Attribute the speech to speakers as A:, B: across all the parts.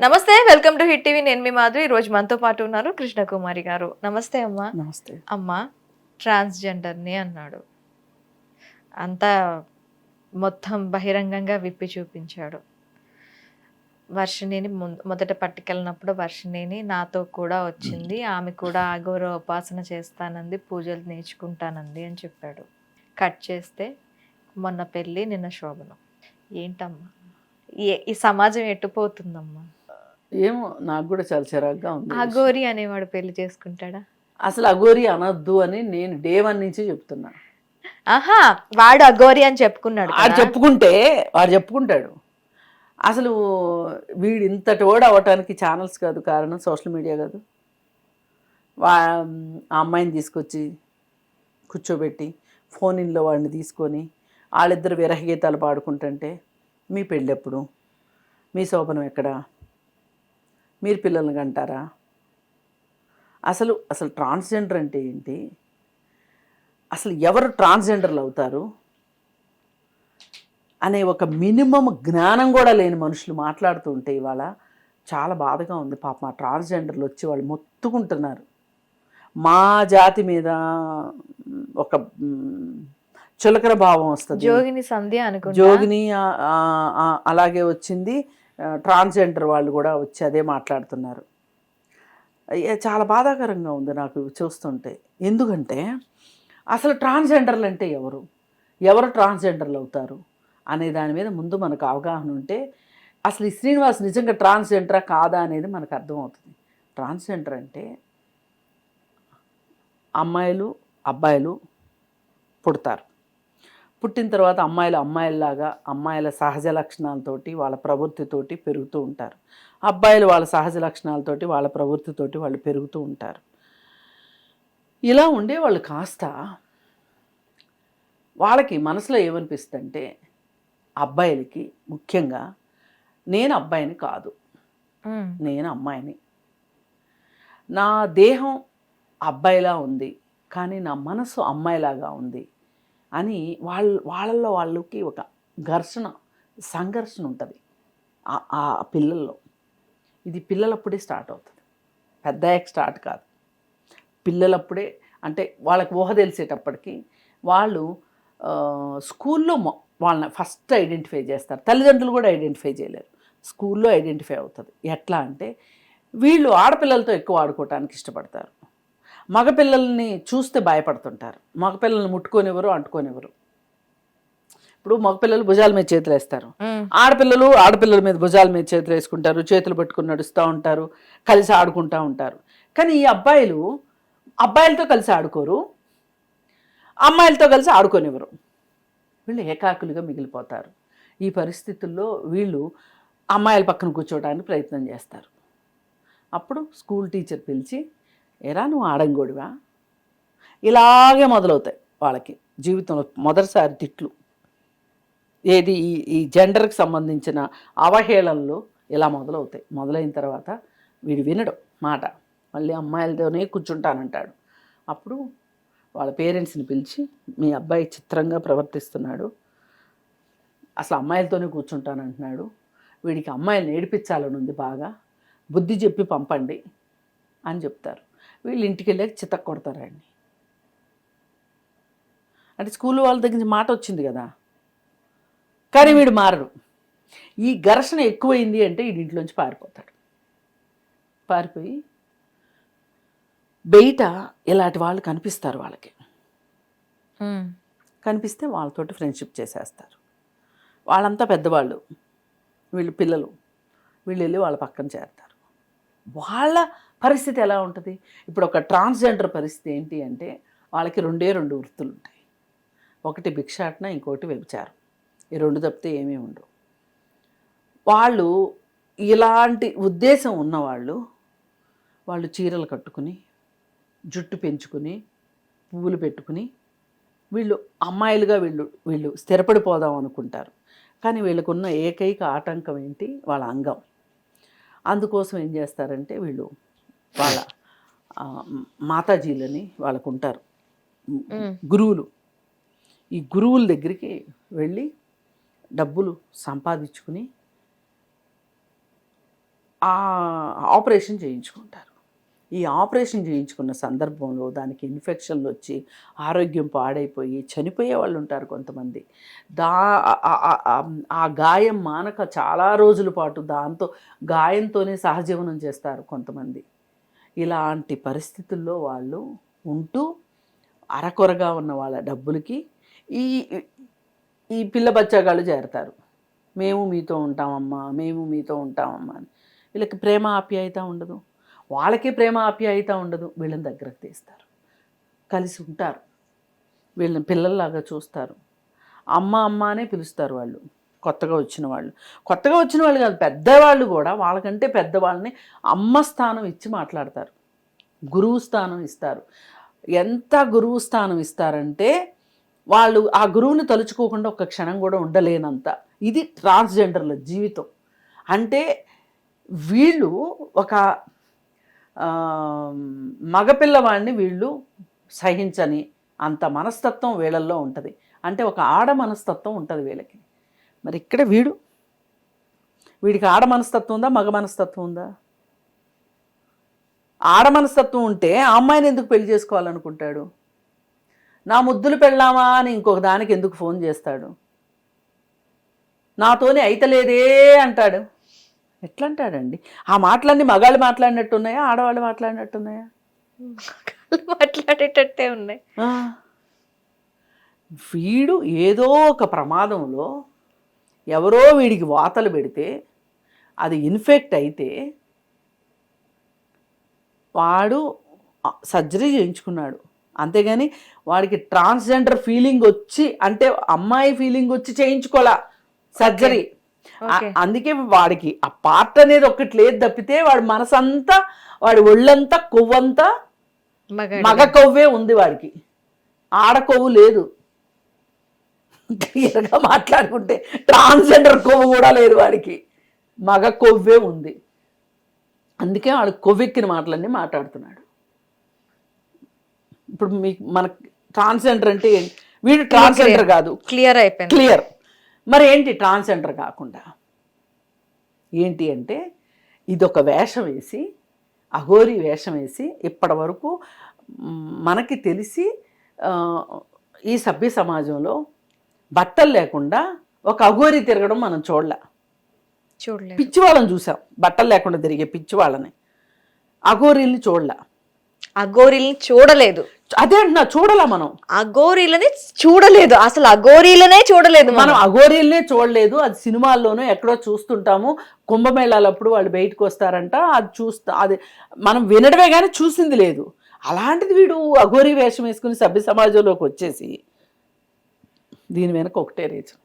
A: నమస్తే welcome to hit TV. నేను మీ మాధురి. ఈ రోజు మనతో పాటు ఉన్నారు కృష్ణకుమారి గారు. నమస్తే అమ్మా.
B: నమస్తే.
A: అమ్మ ట్రాన్స్జెండర్ని అన్నాడు. అంతా మొత్తం బహిరంగంగా విప్పి చూపించాడు. వర్షిణిని ముందు మొదట పట్టుకెళ్ళినప్పుడు వర్షిణిని నాతో కూడా వచ్చింది. ఆమె కూడా అఘోర ఉపాసన చేస్తానంది పూజలు నేర్చుకుంటానంది అని చెప్పాడు. కట్ చేస్తే మొన్న పెళ్ళి నిన్న శోభనం. ఏంటమ్మా? ఈ సమాజం ఎట్టుపోతుందమ్మా
B: ఏమో నాకు కూడా చాలా చిరాగ్గా ఉంది.
A: అఘోరి అనేవాడు పెళ్ళి చేసుకుంటాడా?
B: అసలు అఘోరి అనొద్దు అని నేను డే వన్ నుంచి చెప్తున్నా.
A: ఆహా వాడు అఘోరి అని చెప్పుకున్నాడు
B: వాడు. చెప్పుకుంటే వాడు చెప్పుకుంటాడు. అసలు వీడు ఇంతటి ఓడ అవటానికి ఛానల్స్ కాదు కారణం సోషల్ మీడియా కాదు. వా ఆ అమ్మాయిని తీసుకొచ్చి కూర్చోబెట్టి ఫోన్ ఇన్లో వాడిని తీసుకొని వాళ్ళిద్దరు విరహగీతాలు పాడుకుంటుంటే మీ పెళ్ళెప్పుడు? మీ శోభనం ఎక్కడ? మీరు పిల్లల్ని కంటారా? అసలు అసలు ట్రాన్స్జెండర్ అంటే ఏంటి? అసలు ఎవరు ట్రాన్స్జెండర్లు అవుతారు? అనే ఒక మినిమం జ్ఞానం కూడా లేని మనుషులు మాట్లాడుతూ ఉంటే ఇవాళ చాలా బాధగా ఉంది పాప. మా ట్రాన్స్జెండర్లు వచ్చి వాళ్ళు మొత్తుకుంటున్నారు. మా జాతి మీద ఒక మ్, చులకన భావం వస్తుంది.
A: జోగిని సంధ్య అనుకుంటా?
B: జోగిని అలాగే వచ్చింది. ట్రాన్స్జెండర్ వాళ్ళు కూడా వచ్చి అదే మాట్లాడుతున్నారు. చాలా బాధాకరంగా ఉంది నాకు చూస్తుంటే. ఎందుకంటే అసలు ట్రాన్స్జెండర్లు అంటే ఎవరు? ఎవరు ట్రాన్స్జెండర్లు అవుతారు? అనే దాని మీద ముందు మనకు అవగాహన ఉంటే అసలు ఈ శ్రీనివాస్ నిజంగా ట్రాన్స్జెండరా కాదా అనేది మనకు అర్థమవుతుంది. ట్రాన్స్జెండర్ అంటే అమ్మాయిలు అబ్బాయిలు పుడతారు. పుట్టిన తర్వాత అమ్మాయిలు అమ్మాయిల్లాగా అమ్మాయిల సహజ లక్షణాలతోటి వాళ్ళ ప్రవృత్తితోటి పెరుగుతూ ఉంటారు. అబ్బాయిలు వాళ్ళ సహజ లక్షణాలతోటి వాళ్ళ ప్రవృత్తితోటి వాళ్ళు పెరుగుతూ ఉంటారు. ఇలా ఉండే వాళ్ళు కాస్త వాళ్ళకి మనసులో ఏమనిపిస్తుందంటే అబ్బాయిలకి ముఖ్యంగా నేను అబ్బాయిని కాదు. నేను అమ్మాయిని. నా దేహం అబ్బాయిలా ఉంది కానీ నా మనసు అమ్మాయిలాగా ఉంది. అని వాళ్ళ వాళ్ళల్లో వాళ్ళకి ఒక ఘర్షణ సంఘర్షణ ఉంటుంది. ఆ- పిల్లల్లో. ఇది పిల్లలప్పుడే స్టార్ట్ అవుతుంది. పెద్ద స్టార్ట్ కాదు. పిల్లలప్పుడే అంటే వాళ్ళకి ఊహ తెలిసేటప్పటికి వాళ్ళు స్కూల్లో వాళ్ళని ఫస్ట్ ఐడెంటిఫై చేస్తారు. తల్లిదండ్రులు కూడా ఐడెంటిఫై చేయలేరు. స్కూల్లో ఐడెంటిఫై అవుతుంది. ఎట్లా అంటే వీళ్ళు ఆడపిల్లలతో ఎక్కువ ఆడుకోవటానికి ఇష్టపడతారు. మగపిల్లల్ని చూస్తే భయపడుతుంటారు. మగపిల్లల్ని ముట్టుకోనివ్వరు అంటుకోనివ్వరు. ఇప్పుడు మగపిల్లలు భుజాల మీద చేతులు వేస్తారు. ఆడపిల్లలు ఆడపిల్లల మీద భుజాల మీద చేతులు వేసుకుంటారు చేతులు పట్టుకుని నడుస్తూ ఉంటారు కలిసి ఆడుకుంటూ ఉంటారు. కానీ ఈ అబ్బాయిలు అబ్బాయిలతో కలిసి ఆడుకోరు అమ్మాయిలతో కలిసి ఆడుకోనివ్వరు. వీళ్ళు ఏకాకులుగా మిగిలిపోతారు. ఈ పరిస్థితుల్లో వీళ్ళు అమ్మాయిల పక్కన కూర్చోవడానికి ప్రయత్నం చేస్తారు. అప్పుడు స్కూల్ టీచర్ పిలిచి ఎరా నువ్వు ఆడంగోడివా? ఇలాగే మొదలవుతాయి వాళ్ళకి జీవితంలో మొదటిసారి తిట్లు. ఏది ఈ ఈ జెండర్కి సంబంధించిన అవహేళనలు ఇలా మొదలవుతాయి. మొదలైన తర్వాత వీడు వినడు మాట. మళ్ళీ అమ్మాయిలతోనే కూర్చుంటానంటాడు. అప్పుడు వాళ్ళ పేరెంట్స్ని పిలిచి మీ అబ్బాయి చిత్రంగా ప్రవర్తిస్తున్నాడు. అసలు అమ్మాయిలతోనే కూర్చుంటానంటున్నాడు. వీడికి అమ్మాయిలు నేర్పించాలని ఉంది బాగా. బుద్ధి చెప్పి పంపండి అని చెప్తారు. వీళ్ళు ఇంటికి వెళ్ళాక చితక్ కొడతారండి అంటే స్కూల్ వాళ్ళ దగ్గర నుంచి మాట వచ్చింది కదా. కానీ వీడు మారడు. ఈ ఘర్షణ ఎక్కువైంది అంటే వీడి ఇంట్లోంచి పారిపోతాడు. పారిపోయి బయట ఇలాంటి వాళ్ళు కనిపిస్తారు వాళ్ళకి. కనిపిస్తే వాళ్ళతోటి ఫ్రెండ్షిప్ చేసేస్తారు. వాళ్ళంతా పెద్దవాళ్ళు. వీళ్ళు పిల్లలు. వీళ్ళు వెళ్ళి వాళ్ళ పక్కన చేరతారు. వాళ్ళ పరిస్థితి ఎలా ఉంటుంది? ఇప్పుడు ఒక ట్రాన్స్జెండర్ పరిస్థితి ఏంటి అంటే వాళ్ళకి రెండే రెండు వృత్తులు ఉంటాయి ఒకటి భిక్షాటన ఇంకోటి వ్యభిచారం. ఈ రెండు తప్పితే ఏమీ ఉండవు. వాళ్ళు ఇలాంటి ఉద్దేశం ఉన్నవాళ్ళు వాళ్ళు చీరలు కట్టుకుని జుట్టు పెంచుకుని పువ్వులు పెట్టుకుని వీళ్ళు అమ్మాయిలుగా వీళ్ళు వీళ్ళు స్థిరపడిపోదాం అనుకుంటారు. కానీ వీళ్ళకున్న ఏకైక ఆటంకం ఏంటి? వాళ్ళ అంగం. అందుకోసం ఏం చేస్తారంటే వీళ్ళు వాళ్ళ మాతాజీలని వాళ్ళకు ఉంటారు గురువులు. ఈ గురువుల దగ్గరికి వెళ్ళి డబ్బులు సంపాదించుకుని ఆ ఆపరేషన్ చేయించుకుంటారు. ఈ ఆపరేషన్ చేయించుకున్న సందర్భంలో దానికి ఇన్ఫెక్షన్లు వచ్చి ఆరోగ్యం పాడైపోయి చనిపోయే వాళ్ళు ఉంటారు కొంతమంది. దా ఆ- ఆ గాయం మానక చాలా రోజుల పాటు దాంతో గాయంతోనే సహజీవనం చేస్తారు కొంతమంది. ఇలాంటి పరిస్థితుల్లో వాళ్ళు ఉంటూ అరకొరగా ఉన్న వాళ్ళ డబ్బులకి ఈ ఈ పిల్ల బచ్చగాళ్ళు చేరతారు. మేము మీతో ఉంటామమ్మా మేము మీతో ఉంటామమ్మా అని. వీళ్ళకి ప్రేమ ఆప్యాయత ఉండదు. వాళ్ళకి ప్రేమ ఆప్యాయత ఉండదు. వీళ్ళని దగ్గరకు తీస్తారు. కలిసి ఉంటారు. వీళ్ళని పిల్లల్లాగా చూస్తారు. అమ్మ అమ్మ అనే పిలుస్తారు వాళ్ళు. కొత్తగా వచ్చిన వాళ్ళు. కొత్తగా వచ్చిన వాళ్ళు కాదు పెద్దవాళ్ళు కూడా వాళ్ళకంటే పెద్దవాళ్ళని అమ్మ స్థానం ఇచ్చి మాట్లాడతారు. గురువు స్థానం ఇస్తారు. ఎంత గురువు స్థానం ఇస్తారంటే వాళ్ళు ఆ గురువుని తలుచుకోకుండా ఒక క్షణం కూడా ఉండలేనంత. ఇది ట్రాన్స్జెండర్ల జీవితం. అంటే వీళ్ళు ఒక మగపిల్లవాడిని వీళ్ళు సహించని అంత మనస్తత్వం వీళ్ళల్లో ఉంటుంది. అంటే ఒక ఆడ మనస్తత్వం ఉంటుంది వీళ్ళకి. మరి ఇక్కడ వీడు? వీడికి ఆడ మనస్తత్వం ఉందా మగ మనస్తత్వం ఉందా? ఆడ మనస్తత్వం ఉంటే ఆ అమ్మాయిని ఎందుకు పెళ్ళి చేసుకోవాలనుకుంటాడు? నా ముద్దులు పెళ్ళామా అని ఇంకొక దానికి ఎందుకు ఫోన్ చేస్తాడు? నాతోనే అయితలేదే అంటాడు. ఎట్లా అంటాడండి ఆ మాటలన్నీ మగాళ్ళు మాట్లాడినట్టున్నాయా ఆడవాళ్ళు మాట్లాడినట్టున్నాయా?
A: మాట్లాడేటట్టే ఉన్నాయి.
B: వీడు ఏదో ఒక ప్రమాదంలో ఎవరో వీడికి వాతలు పెడితే అది ఇన్ఫెక్ట్ అయితే వాడు సర్జరీ చేయించుకున్నాడు. అంతేగాని వాడికి ట్రాన్స్జెండర్ ఫీలింగ్ వచ్చి అంటే అమ్మాయి ఫీలింగ్ వచ్చి చేయించుకోవాలా సర్జరీ. అందుకే వాడికి ఆ పార్ట్ అనేది ఒక్కటి లేదు తప్పితే వాడి మనసంతా వాడి ఒళ్ళంతా కొవ్వంతా మగ కొవ్వే ఉంది వాడికి. ఆడ కొవ్వు లేదు. క్లియర్గా మాట్లాడుకుంటే ట్రాన్స్జెండర్ కొవ్వు కూడా లేదు వాడికి. మగ కొవ్వే ఉంది. అందుకే వాడు కొవ్వెక్కిన మాటలన్నీ మాట్లాడుతున్నాడు. ఇప్పుడు మీకు మన ట్రాన్స్జెండర్ అంటే? వీడు ట్రాన్స్జెండర్ కాదు.
A: క్లియర్ అయిపోయింది.
B: క్లియర్. మరి ఏంటి ట్రాన్స్జెండర్ కాకుండా? ఏంటి అంటే ఇదొక వేషం వేసి అఘోరి వేషం వేసి ఇప్పటి వరకు మనకి తెలిసి ఈ సభ్య సమాజంలో బట్టలు లేకుండా ఒక అఘోరి తిరగడం మనం చూడలే.
A: చూడలేదు.
B: పిచ్చి వాళ్ళని చూసాం. బట్టలు లేకుండా తిరిగే పిచ్చి వాళ్ళని అఘోరీల్ని చూడలే.
A: అగోరీలని చూడలేదు.
B: అదే అంటున్నా చూడలే మనం.
A: అగోరీలని చూడలేదు. అసలు అగోరీలనే చూడలేదు
B: మనం.
A: మనం
B: అఘోరీలనే చూడలేదు. అది సినిమాల్లోనూ ఎక్కడో చూస్తుంటాము. కుంభమేళాలప్పుడు వాళ్ళు బయటకు వస్తారంట. అది చూస్తా అది మనం వినడమే కానీ చూసింది లేదు. అలాంటిది వీడు అఘోరీ వేషం వేసుకుని సభ్య సమాజంలోకి వచ్చేసి దీని వెనక ఒకటే రీజన్.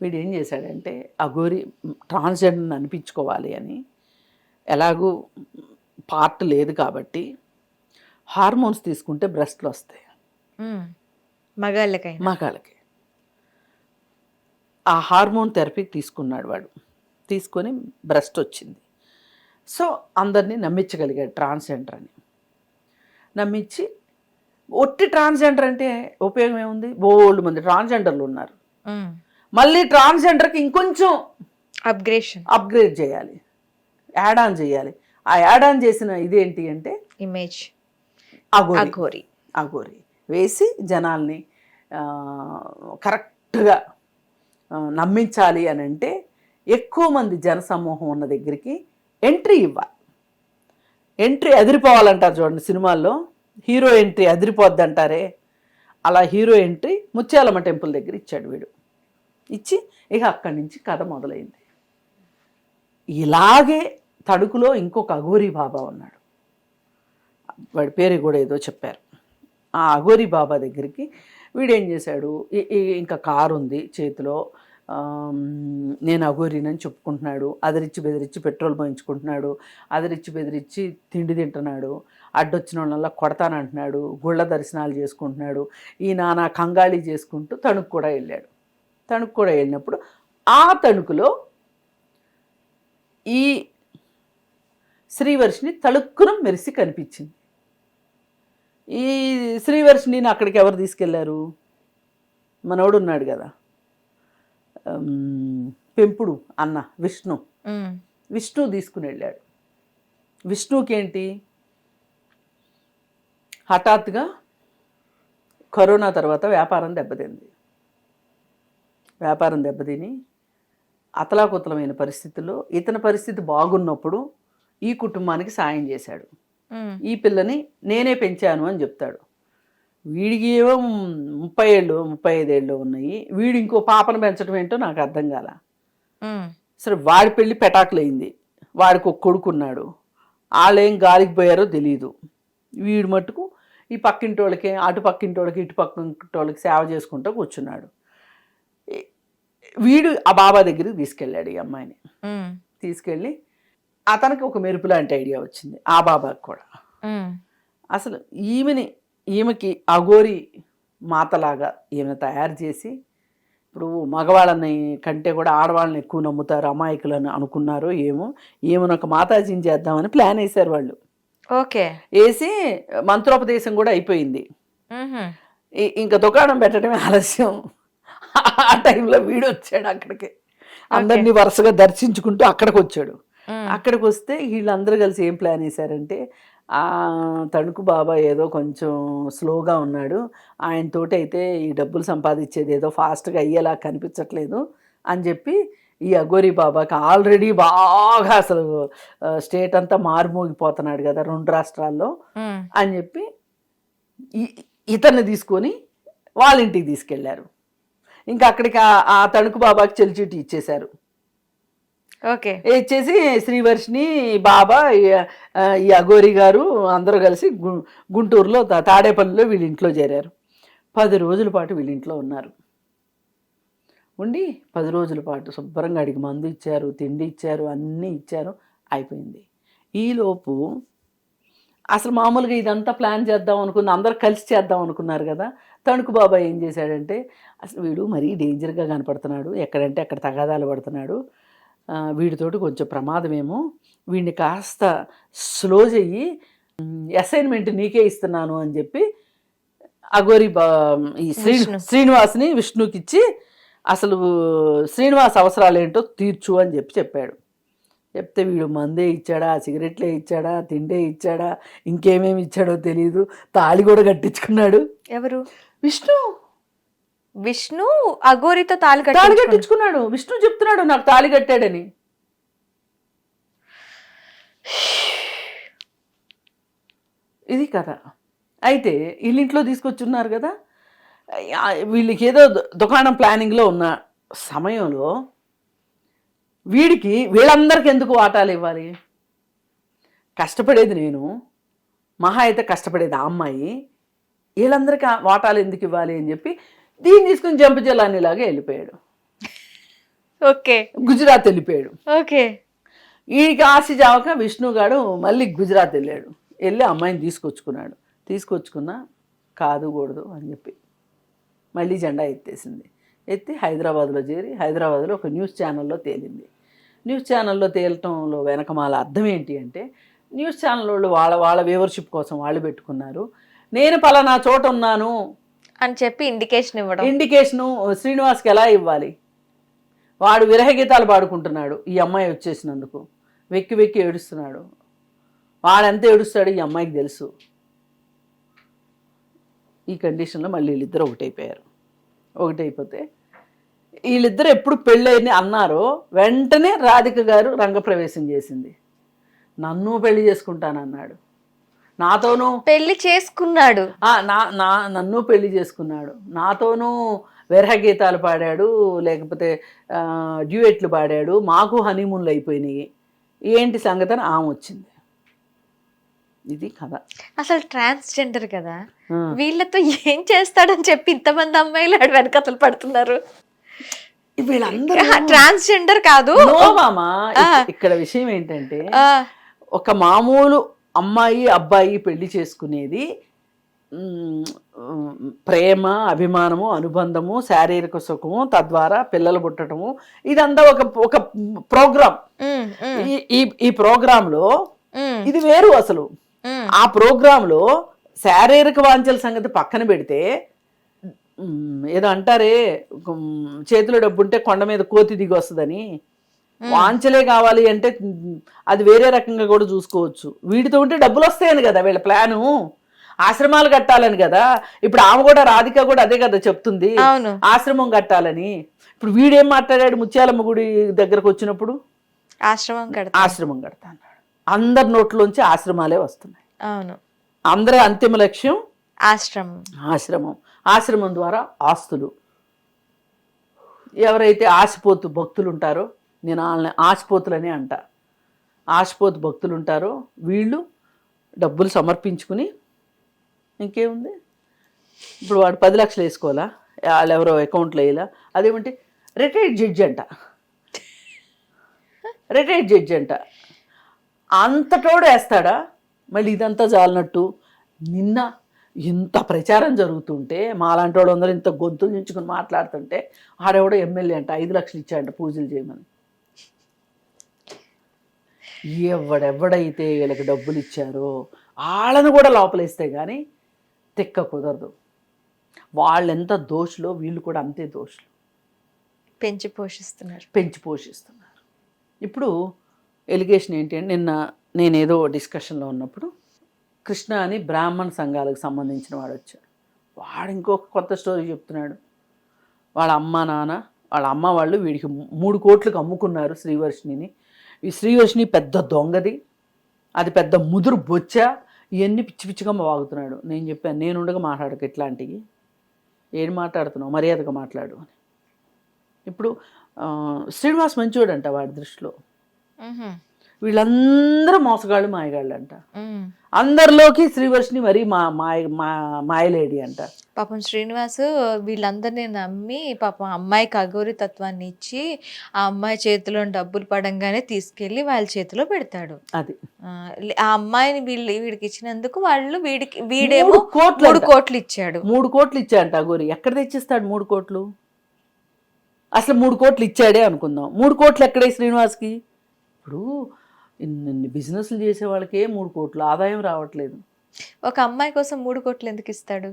B: వీడు ఏం చేశాడంటే అఘోరి ట్రాన్స్జెండర్ని అనిపించుకోవాలి అని ఎలాగూ పార్ట్ లేదు కాబట్టి హార్మోన్స్ తీసుకుంటే బ్రెస్ట్లు వస్తాయి.
A: ఉమ్. మగాళ్ళకైనా.
B: మగాళ్ళకి. ఆ హార్మోన్ థెరపీ తీసుకున్నాడు వాడు. తీసుకొని బ్రెస్ట్ వచ్చింది. సో అందరినీ నమ్మించగలిగాడు ట్రాన్స్జెండర్ అని. నమ్మించి ఒట్టి ట్రాన్స్జెండర్ అంటే ఉపయోగం ఏముంది? బోల్డ్ మంది ట్రాన్స్జెండర్లు ఉన్నారు. మళ్ళీ ట్రాన్స్జెండర్కి ఇంకొంచెం
A: అప్గ్రేషన్.
B: అప్గ్రేడ్ చేయాలి. యాడ్ ఆన్ చేయాలి. ఆ యాడ్ ఆన్ చేసిన ఇదేంటి అంటే
A: ఇమేజ్ అఘోరి.
B: అఘోరి. వేసి జనాల్ని కరెక్ట్గా నమ్మించాలి అని అంటే ఎక్కువ మంది జనసమూహం ఉన్న దగ్గరికి ఎంట్రీ ఇవ్వాలి. ఎంట్రీ అదిరిపోవాలంటారు చూడండి సినిమాల్లో. హీరో ఎంట్రీ అదిరిపోద్ది అంటారే అలా హీరో ఎంట్రీ ముత్యాలమ్మ టెంపుల్ దగ్గర ఇచ్చాడు వీడు. ఇచ్చి ఇక అక్కడి నుంచి కథ మొదలైంది. ఇలాగే తడుకులో ఇంకొక అఘోరి బాబా ఉన్నాడు. వాడి పేరు కూడా ఏదో చెప్పారు. ఆ అఘోరి బాబా దగ్గరికి వీడేం చేశాడు? ఇంకా కారు ఉంది చేతిలో. నేను అఘోరినని చెప్పుకుంటున్నాడు. అదిరిచ్చి బెదిరించి పెట్రోల్ పోయించుకుంటున్నాడు. అదిరిచ్చి బెదిరించి తిండి తింటున్నాడు. అడ్డొచ్చిన వాళ్ళ కొడతానంటున్నాడు. గుళ్ళ దర్శనాలు చేసుకుంటున్నాడు. ఈ నానా కంగాళి చేసుకుంటూ తణుకు కూడా వెళ్ళాడు. తణుకు కూడా వెళ్ళినప్పుడు ఆ తణుకులో ఈ శ్రీవర్షిని తళుక్కున మెరిసి కనిపించింది. ఈ శ్రీవర్షిని అక్కడికి ఎవరు తీసుకెళ్ళారు? మనోడు ఉన్నాడు కదా. పెంపుడు అన్న విష్ణు. విష్ణు తీసుకుని వెళ్ళాడు. విష్ణుకి ఏంటి హఠాత్తుగా కరోనా తర్వాత వ్యాపారం దెబ్బతింది. వ్యాపారం దెబ్బతిని అతలాకుతలమైన పరిస్థితుల్లో ఇతని పరిస్థితి బాగున్నప్పుడు ఈ కుటుంబానికి సాయం చేశాడు. ఈ పిల్లని నేనే పెంచాను అని చెప్తాడు. వీడికి ఏమో ముప్పై ఏళ్ళు ముప్పై ఐదేళ్ళు ఉన్నాయి. వీడు ఇంకో పాపను పెంచడం ఏంటో నాకు అర్థం కాల. సరే వాడి పెళ్ళి పెటాకులైంది. వాడికి ఒక కొడుకున్నాడు. వాళ్ళేం గాలికి పోయారో తెలియదు వీడు మట్టుకు ఈ పక్కింటి వాళ్ళకి అటు పక్కింటి వాళ్ళకి ఇటు పక్కింటి వాళ్ళకి సేవ చేసుకుంటూ కూర్చున్నాడు. వీడు ఆ బాబా దగ్గరికి తీసుకెళ్ళాడు ఈ అమ్మాయిని. తీసుకెళ్ళి అతనికి ఒక మెరుపు లాంటి ఐడియా వచ్చింది. ఆ బాబాకి కూడా. అసలు ఈమెని ఈమెకి అఘోరి మాతలాగా ఈమెను తయారు చేసి ఇప్పుడు మగవాళ్ళని కంటే కూడా ఆడవాళ్ళని ఎక్కువ నమ్ముతారు అమాయకులని అనుకున్నారో ఏమో ఈమెను ఒక మాతాజీని చేద్దామని ప్లాన్ వేశారు వాళ్ళు.
A: ఓకే.
B: వేసి మంత్రోపదేశం కూడా అయిపోయింది. ఇంకా దుకాణం పెట్టడమే ఆలస్యం. ఆ టైంలో వీడు వచ్చాడు అక్కడికి. అందరినీ వరుసగా దర్శించుకుంటూ అక్కడికి వచ్చాడు. అక్కడికి వస్తే వీళ్ళందరూ కలిసి ఏం ప్లాన్ వేశారంటే తణుకు బాబా ఏదో కొంచెం స్లోగా ఉన్నాడు. ఆయనతోటి అయితే ఈ డబ్బులు సంపాదించేది ఏదో ఫాస్ట్గా అయ్యేలా కనిపించట్లేదు అని చెప్పి ఈ అఘోరి బాబాకి ఆల్రెడీ బాగా అసలు స్టేట్ అంతా మారుమోగిపోతున్నాడు కదా రెండు రాష్ట్రాల్లో అని చెప్పి ఇతన్ని తీసుకొని వాళ్ళ ఇంటికి తీసుకెళ్ళారు. ఇంకా అక్కడికి ఆ- తణుకు బాబాకి చెల్లిచీటి ఇచ్చేశారు. ఇచ్చేసి శ్రీవర్షిని బాబా ఈ- అఘోరి గారు అందరూ కలిసి గు- గుంటూరులో తాడేపల్లిలో వీళ్ళ ఇంట్లో చేరారు. పది రోజుల పాటు వీళ్ళ ఇంట్లో ఉన్నారు. ఉండి పది రోజుల పాటు శుభ్రంగా అడిగి మందు ఇచ్చారు తిండి ఇచ్చారు అన్నీ ఇచ్చారు అయిపోయింది. ఈలోపు అసలు మామూలుగా ఇదంతా ప్లాన్ చేద్దాం అనుకున్న అందరు కలిసి చేద్దాం అనుకున్నారు కదా తణుకు బాబా ఏం చేశాడంటే అసలు వీడు మరీ డేంజర్గా కనపడుతున్నాడు ఎక్కడంటే అక్కడ తగాదాలు పడుతున్నాడు వీడితోటి కొంచెం ప్రమాదమేమో. వీడిని కాస్త స్లో చెయ్యి అసైన్మెంట్ నీకే ఇస్తున్నాను అని చెప్పి అగోరి ఈ శ్రీ. శ్రీనివాస్ని విష్ణుకి ఇచ్చి అసలు శ్రీనివాస్ అవసరాలు ఏంటో తీర్చు అని చెప్పి చెప్పాడు. చెప్తే వీడు మందే ఇచ్చాడా సిగరెట్లే ఇచ్చాడా తిండే ఇచ్చాడా ఇంకేమేమి ఇచ్చాడో తెలియదు తాళి కూడా కట్టించుకున్నాడు.
A: ఎవరు?
B: విష్ణు!
A: విష్ణు అఘోరితో తాలి
B: తాళి
A: కట్టించుకున్నాడు.
B: విష్ణు చెప్తున్నాడు నాకు తాళి కట్టాడని. ఇది కథ. అయితే వీళ్ళింట్లో తీసుకొచ్చున్నారు కదా. వీళ్ళకి ఏదో దుకాణం ప్లానింగ్లో ఉన్న సమయంలో వీడికి వీళ్ళందరికీ ఎందుకు వాటాలు ఇవ్వాలి? కష్టపడేది నేను. మహా అయితే కష్టపడేది ఆ అమ్మాయి. వీళ్ళందరికీ వాటాలు ఎందుకు ఇవ్వాలి అని చెప్పి దీన్ని తీసుకుని జంప జలానిలాగా వెళ్ళిపోయాడు.
A: ఓకే.
B: గుజరాత్ వెళ్ళిపోయాడు.
A: ఓకే.
B: వీడికి ఆశ జావక విష్ణుగాడు మళ్ళీ గుజరాత్ వెళ్ళాడు. వెళ్ళి అమ్మాయిని తీసుకొచ్చుకున్నాడు. తీసుకొచ్చుకున్నా కాదు కూడదు అని చెప్పి మళ్ళీ జెండా ఎత్తేసింది. ఎత్తి హైదరాబాద్లో చేరి హైదరాబాద్లో ఒక న్యూస్ ఛానల్లో తేలింది. న్యూస్ ఛానల్లో తేలటంలో వెనకమాల అర్థం ఏంటి అంటే న్యూస్ ఛానల్ వాళ్ళు వాళ్ళ వాళ్ళ వ్యూవర్షిప్ కోసం వాళ్ళు పెట్టుకున్నారు. నేను పలానా చోట ఉన్నాను
A: అని చెప్పి ఇండికేషన్ ఇవ్వడం.
B: ఇండికేషను శ్రీనివాస్కి ఎలా ఇవ్వాలి? వాడు విరహ గీతాలు పాడుకుంటున్నాడు ఈ అమ్మాయి వచ్చేసినందుకు. వెక్కి వెక్కి ఏడుస్తున్నాడు. వాడెంత ఏడుస్తాడు ఈ అమ్మాయికి తెలుసు. ఈ కండిషన్లో మళ్ళీ వీళ్ళిద్దరు ఒకటైపోయారు. ఒకటైపోతే వీళ్ళిద్దరు ఎప్పుడు పెళ్ళని అన్నారో వెంటనే రాధిక గారు రంగప్రవేశం చేసింది. నన్ను పెళ్ళి చేసుకుంటానన్నాడు. నాతోనూ
A: పెళ్ళి చేసుకున్నాడు.
B: నా నా నన్ను పెళ్ళి చేసుకున్నాడు. నాతోనూ విరహ గీతాలు పాడాడు లేకపోతే డ్యూయెట్లు పాడాడు. మాకు హనీమూన్లు అయిపోయినాయి. ఏంటి సంగతి అని ఆమె వచ్చింది. ఇది కథ.
A: అసలు ట్రాన్స్జెండర్ కదా. వీళ్ళతో ఏం చేస్తాడని చెప్పి ఇంతమంది అమ్మాయిలు ఆడు వెనకతలు పడుతున్నారు.
B: వీళ్ళందరూ
A: ట్రాన్స్జెండర్ కాదు.
B: ఇక్కడ విషయం ఏంటంటే ఒక మామూలు అమ్మాయి అబ్బాయి పెళ్ళి చేసుకునేది ప్రేమ అభిమానము అనుబంధము శారీరక సుఖము తద్వారా పిల్లలు పుట్టడము ఇదంతా ఒక ఒక ప్రోగ్రామ్. ఈ ఈ ప్రోగ్రాంలో
A: ఉమ్,
B: ఇది వేరు అసలు. ఆ ప్రోగ్రాంలో శారీరక వాంఛల సంగతి పక్కన పెడితే ఏదో అంటారే చేతిలో డబ్బు ఉంటే కొండ మీద కోతి దిగి వస్తుందని. వాంచలే కావాలి అంటే అది వేరే రకంగా కూడా చూసుకోవచ్చు. వీటితో ఉంటే డబ్బులు వస్తాయని కదా వీళ్ళ ప్లాను. ఆశ్రమాలు కట్టాలని కదా. ఇప్పుడు ఆమె కూడా రాధిక కూడా అదే కదా చెప్తుంది.
A: అవును.
B: ఆశ్రమం కట్టాలని. ఇప్పుడు వీడేం మాట్లాడాడు ముత్యాలమ్మ గుడి దగ్గరకు వచ్చినప్పుడు?
A: ఆశ్రమం కడతా
B: ఆశ్రమం కడతా అన్నాడు. అందరి నోట్లోంచి ఆశ్రమాలే వస్తున్నాయి.
A: అవును.
B: అందరి అంతిమ లక్ష్యం?
A: ఆశ్రమం.
B: ఆశ్రమం. ఆశ్రమం ద్వారా ఆస్తులు. ఎవరైతే ఆశపోతు భక్తులు ఉంటారో నేను వాళ్ళని ఆశపోతులని అంట. ఆశపోతు భక్తులు ఉంటారో వీళ్ళు డబ్బులు సమర్పించుకుని ఇంకేముంది? ఇప్పుడు వాడు పది లక్షలు వేసుకోవాలా? వాళ్ళు ఎవరో అకౌంట్లో వేయాలా? అదేమంటే రిటైర్డ్ జడ్జి అంట. రిటైర్డ్ జడ్జి అంట. అంతటోడు వేస్తాడా? మళ్ళీ ఇదంతా జాలినట్టు. నిన్న ఇంత ప్రచారం జరుగుతుంటే మాలాంటి వాడు అందరూ ఇంత గొంతులు నుంచుకుని మాట్లాడుతుంటే ఆడెవడో ఎమ్మెల్యే అంట ఐదు లక్షలు ఇచ్చాడంట పూజలు చేయమని. ఎవడెవడైతే వీళ్ళకి డబ్బులు ఇచ్చారో వాళ్ళని కూడా లోపలేస్తే కానీ తిక్క కుదరదు. వాళ్ళెంత దోషులో వీళ్ళు కూడా అంతే దోషులు.
A: పెంచి పోషిస్తున్నారు.
B: పెంచి పోషిస్తున్నారు. ఇప్పుడు ఎలిగేషన్ ఏంటి అంటే నిన్న నేనేదో డిస్కషన్లో ఉన్నప్పుడు కృష్ణ అని బ్రాహ్మణ సంఘాలకు సంబంధించిన వాడు వచ్చాడు. వాడు ఇంకొక కొత్త స్టోరీ చెప్తున్నాడు. వాళ్ళ అమ్మ నాన్న వాళ్ళ అమ్మ వాళ్ళు వీడికి మూడు కోట్లకు అమ్ముకున్నారు శ్రీవర్షిణిని. ఈ శ్రీయోషిని పెద్ద దొంగది. అది పెద్ద ముదురు బొచ్చ. ఇవన్నీ పిచ్చి పిచ్చిగా వాగుతున్నాడు. నేను చెప్పాను నేను ఉండగా మాట్లాడక ఇట్లాంటివి. ఏం మాట్లాడుతున్నావు? మర్యాదగా మాట్లాడు అని. ఇప్పుడు శ్రీనివాస్ మంచివాడంట వాడి దృష్టిలో. వీళ్ళందరూ మోసగాళ్ళు మాయగాళ్ళు అంట. అందరిలోకి శ్రీవర్షిని మరీ మా మాయ మా మాయలేడి అంట.
A: పాపం శ్రీనివాస్ వీళ్ళందరినీ నమ్మి పాపం అమ్మాయికి అఘోరి తత్వాన్ని ఇచ్చి ఆ అమ్మాయి చేతిలో డబ్బులు పడంగానే తీసుకెళ్ళి వాళ్ళ చేతిలో పెడతాడు.
B: అది.
A: ఆ, అమ్మాయిని వీళ్ళు వీడికి ఇచ్చినందుకు వాళ్ళు వీడికి వీడేమో
B: కోట్లు
A: మూడు. కోట్లు ఇచ్చాడు.
B: మూడు కోట్లు ఇచ్చాడంట అగోరి ఎక్కడ తెచ్చిస్తాడు మూడు కోట్లు? అసలు మూడు కోట్లు ఇచ్చాడే అనుకుందాం. మూడు కోట్లు ఎక్కడే శ్రీనివాస్కి? ఇప్పుడు ఇన్ని బిజినెస్లు చేసే వాళ్ళకే మూడు కోట్లు ఆదాయం రావట్లేదు.
A: ఒక అమ్మాయి కోసం మూడు కోట్లు ఎందుకు ఇస్తాడు?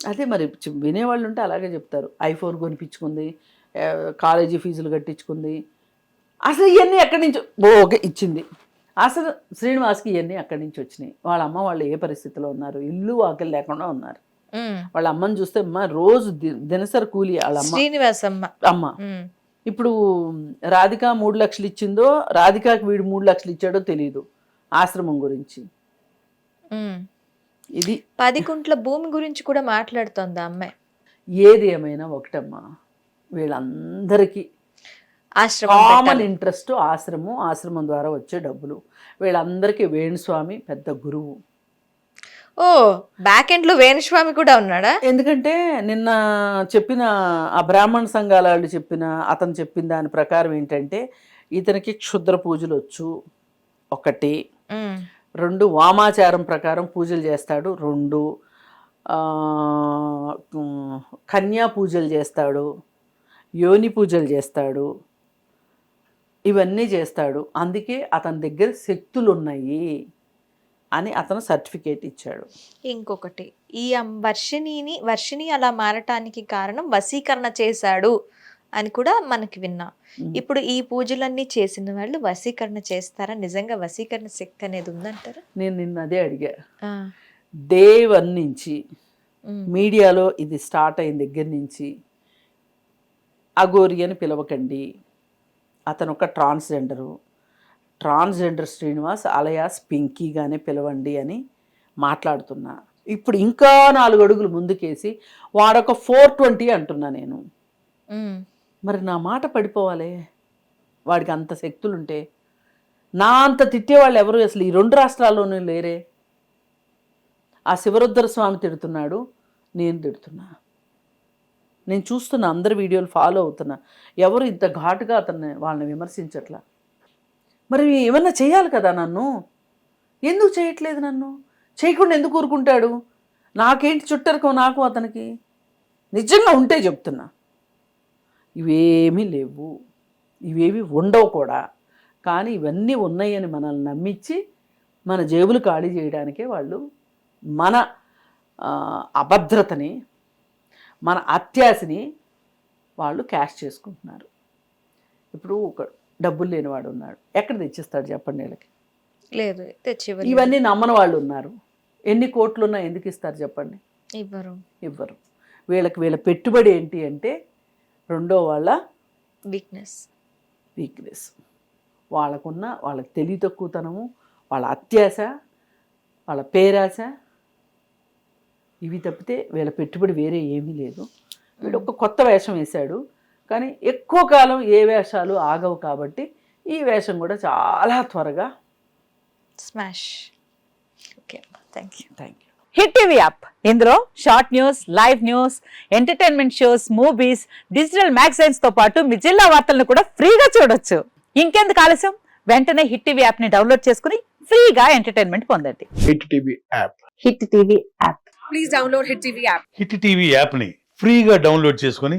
B: అదే మరి వినేవాళ్ళు ఉంటే అలాగే చెప్తారు. ఐఫోన్ కొనిపించుకుంది కాలేజీ ఫీజులు కట్టించుకుంది. అసలు ఇవన్నీ ఎక్కడి నుంచి ఓకే ఇచ్చింది. అసలు శ్రీనివాస్కి ఇవన్నీ అక్కడి నుంచి వచ్చినాయి? వాళ్ళ అమ్మ వాళ్ళు ఏ పరిస్థితిలో ఉన్నారు? ఇల్లు వాకిలు లేకుండా ఉన్నారు. వాళ్ళ అమ్మని చూస్తే అమ్మ రోజు దినసరి కూలి వాళ్ళ అమ్మ.
A: శ్రీనివాస్ అమ్మ.
B: ఇప్పుడు రాధిక మూడు లక్షలు ఇచ్చిందో రాధికాకి వీడు మూడు లక్షలు ఇచ్చాడో తెలియదు ఆశ్రమం గురించి. ఇది
A: పది కుంట్ల భూమి గురించి కూడా మాట్లాడుతోంది అమ్మాయి
B: ఏది ఏమైనా ఒకటమ్మా వీళ్ళందరికీ
A: ఆశ్రమం
B: కామన్. ఇంట్రెస్ట్ ఆశ్రమం ఆశ్రమం ద్వారా వచ్చే డబ్బులు వీళ్ళందరికీ వేణుస్వామి పెద్ద గురువు
A: ఓ బ్యాక్ ఎండ్లో వేణుస్వామి కూడా ఉన్నాడా?
B: ఎందుకంటే నిన్న చెప్పిన ఆ బ్రాహ్మణ సంఘాల వాళ్ళు చెప్పిన అతను చెప్పిన దాని ప్రకారం ఏంటంటే ఇతనికి క్షుద్ర పూజలు వచ్చు. ఒకటి. రెండు వామాచారం ప్రకారం పూజలు చేస్తాడు. రెండు కన్యా పూజలు చేస్తాడు. యోని పూజలు చేస్తాడు. ఇవన్నీ చేస్తాడు. అందుకే అతని దగ్గర శక్తులు ఉన్నాయి అని అతను సర్టిఫికేట్ ఇచ్చాడు.
A: ఇంకొకటి ఈ వర్షిణిని వర్షిణి అలా మారటానికి కారణం వశీకరణ చేశాడు అని కూడా మనకి విన్నాం. ఇప్పుడు ఈ పూజలన్నీ చేసిన వాళ్ళు వశీకరణ చేస్తారా? నిజంగా వశీకరణ శక్తి అనేది ఉందంటారా?
B: నేను నిన్న అదే అడిగా. డే వన్ నుంచి మీడియాలో ఇది స్టార్ట్ అయిన దగ్గర నుంచి అగోరి అని పిలవకండి. అతను ఒక ట్రాన్స్జెండరు. ట్రాన్స్జెండర్ శ్రీనివాస్ అలయాస్ పింకీగానే పిలవండి అని మాట్లాడుతున్నా. ఇప్పుడు ఇంకా నాలుగు అడుగులు ముందుకేసి వాడొక ఫోర్ ట్వంటీ అంటున్నా నేను. మరి నా మాట పడిపోవాలి? వాడికి అంత శక్తులుంటే? నా అంత తిట్టేవాళ్ళు ఎవరు? అసలు ఈ రెండు రాష్ట్రాల్లోనూ లేరే? ఆ శివరుద్ర స్వామి తిడుతున్నాడు నేను తిడుతున్నా. నేను చూస్తున్నా అందరి వీడియోలు ఫాలో అవుతున్నా. ఎవరు ఇంత ఘాటుగా అతన్ని వాళ్ళని విమర్శించట్లా? మరి ఏమన్నా చేయాలి కదా నన్ను? ఎందుకు చేయట్లేదు నన్ను? చేయకుండా ఎందుకు ఊరుకుంటాడు? నాకేంటి చుట్టరకం నాకు అతనికి? నిజంగా ఉంటే చెప్తున్నా. ఇవేమీ లేవు. ఇవేవి ఉండవు కూడా. కానీ ఇవన్నీ ఉన్నాయని మనల్ని నమ్మించి మన జేబులు ఖాళీ చేయడానికే వాళ్ళు మన అభద్రతని మన అత్యాశని వాళ్ళు క్యాష్ చేసుకుంటున్నారు. ఇప్పుడు ఒక డబ్బులు లేనివాడు ఉన్నాడు. ఎక్కడ తెచ్చిస్తాడు చెప్పండి వీళ్ళకి?
A: లేదు తెచ్చి.
B: ఇవన్నీ నమ్మని వాళ్ళు ఉన్నారు. ఎన్ని కోట్లున్నా ఎందుకు ఇస్తారు చెప్పండి?
A: ఇవ్వరు.
B: ఇవ్వరు. వీళ్ళకి వీళ్ళ పెట్టుబడి ఏంటి అంటే రెండో వాళ్ళ
A: వీక్నెస్
B: వీక్నెస్ వాళ్ళకున్న వాళ్ళకి తెలివి తక్కువతనము వాళ్ళ అత్యాశ వాళ్ళ పేరాశ ఇవి తప్పితే వీళ్ళ పెట్టుబడి వేరే ఏమీ లేదు. వీడు ఒక కొత్త వేషం వేశాడు. కానీ ఎక్కువ కాలం ఏ వేషాలు ఆగవు కాబట్టి ఈ వేషం కూడా చాలా త్వరగా
A: smash okay thank you
B: thank you
C: hit TV app ఇందులో short news live news entertainment shows movies digital మ్యాగజైన్స్తో పాటు మీ జిల్లా వార్తలను కూడా ఫ్రీగా చూడొచ్చు. ఇంకెందుకు ఆలస్యం? వెంటనే హిట్ టీవీ యాప్ని డౌన్లోడ్ చేసుకుని ఫ్రీగా ఎంటర్టైన్మెంట్ పొందండి.
D: Hit TV app
C: hit TV app
E: hit TV యాప్ని ఫ్రీగా డౌన్లోడ్ చేసుకొని